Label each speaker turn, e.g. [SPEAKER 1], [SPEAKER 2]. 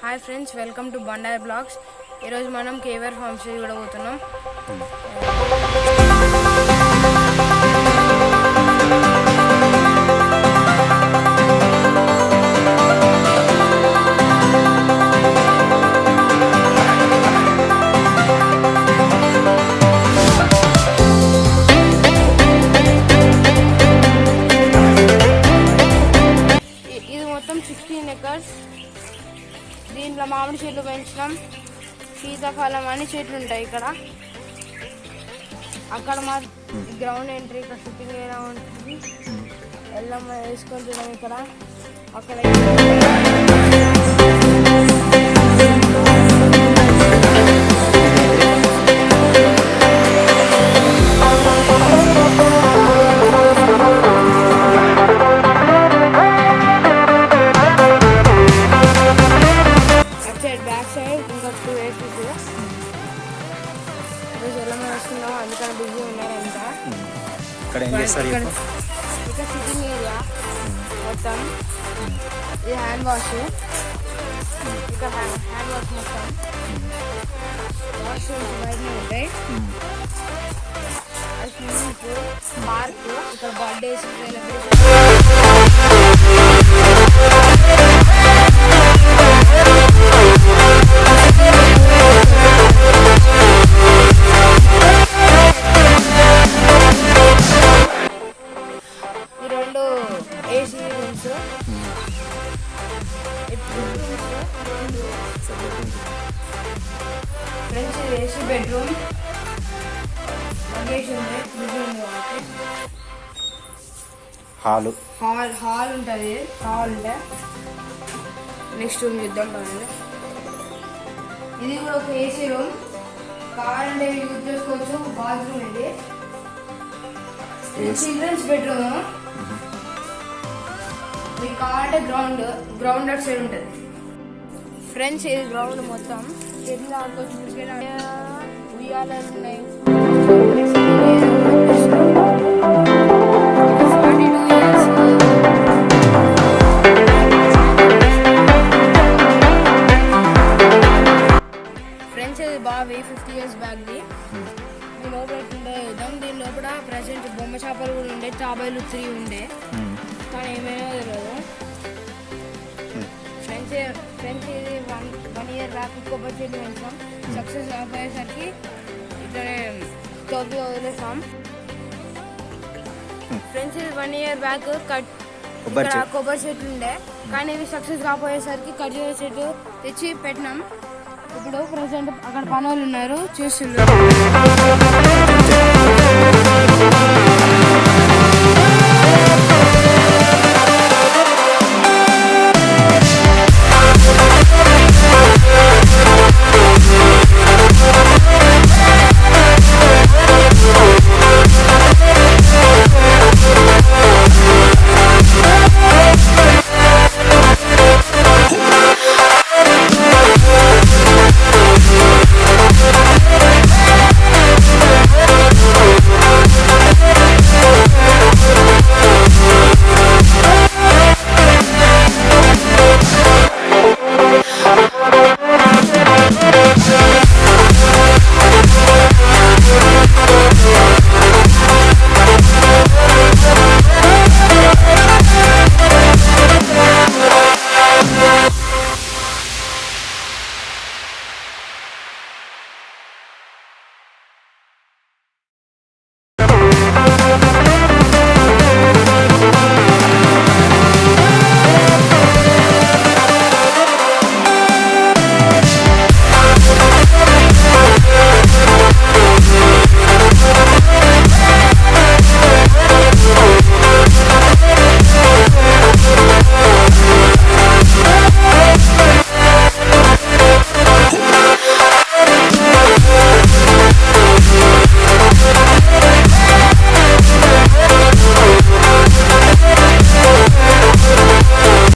[SPEAKER 1] Hi friends welcome to Bandai blogs. ఈరోజు మనం కేవర్ forms కూడా పోతున్నాం ఇది మొత్తం సిక్స్టీన్ ఎకర్స్ దీంట్లో మామిడి చెట్లు పెంచడం సీతాఫలం అని చెట్లు ఉంటాయి ఇక్కడ. అక్కడ మా గ్రౌండ్ ఎంట్రీ ఇక్కడ సిట్టింగ్ ఏరియా ఉంటుంది. ఎల్లమ్మ వేసుకుంటున్నాం ఇక్కడ. అక్కడ టూ వేసెస్ ఈరోజు ఎల్లమ్మ వేసుకున్నాం అందుకని బిజీ ఉన్నారు అంతా
[SPEAKER 2] ఇక్కడ ఏం చేస్తారు
[SPEAKER 1] ఇక్కడ
[SPEAKER 2] చెప్పు.
[SPEAKER 1] ఇక్కడ సిట్టింగ్ ఏరియా మొత్తం. ఇది హ్యాండ్ వాష్ ఇక్కడ హ్యాండ్ హ్యాండ్ వాష్ మొత్తం. వాష్ బయటనే ఉంటాయి. పార్క్ ఇక్కడ birthdays celebration AC bedroom luggage ఉంది కాబట్టి
[SPEAKER 2] హాలు
[SPEAKER 1] హాల్ హాల్ ఉంటుంది. హాల్ ఉంటే నెక్స్ట్ రూమ్ చూద్దాం పదండి. ఇది కూడా ఒక ఏసీ రూమ్ కావాలంటే యూజ్ చేసుకోవచ్చు. బాత్రూమ్ ఇది. చిల్డ్రన్స్ బెడ్రూమ్ మీకు కావాలంటే గ్రౌండ్ గ్రౌండ్ అటు సైడ్ ఉంటుంది. ఫ్రెండ్స్ ఇది గ్రౌండ్ మొత్తం. చెట్లు ఆడుకోవచ్చు ఇయర్స్ ఫ్రెండ్స్ ఇది బావి ఫిఫ్టీ ఇయర్స్ బ్యాక్ది దీని లోపల దీని ప్రజెంట్ బొమ్మ చేపలు కూడా ఉండే తాబేలు త్రీ ఉండే. కానీ ఏమైనా తెలియదు. ఫ్రెండ్స్ ఫ్రెండ్స్ ఇది వన్ వన్ ఇయర్ బ్యాక్ కొబ్బరి చెట్టు పెంచాం సక్సెస్ అయిపోయేసరికి వదిలేసాం ఫ్రెండ్స్ ఇది వన్ ఇయర్ బ్యాక్ కట్ ఇక్కడ. కొబ్బరి చెట్లు ఉండే. కానీ ఇవి సక్సెస్ కాకపోయేసరికి ఖర్జూర చెట్టు తెచ్చి పెట్టినాం. ఇప్పుడు ప్రజెంట్ అక్కడ పని వాళ్ళు ఉన్నారు. చేస్తున్నారు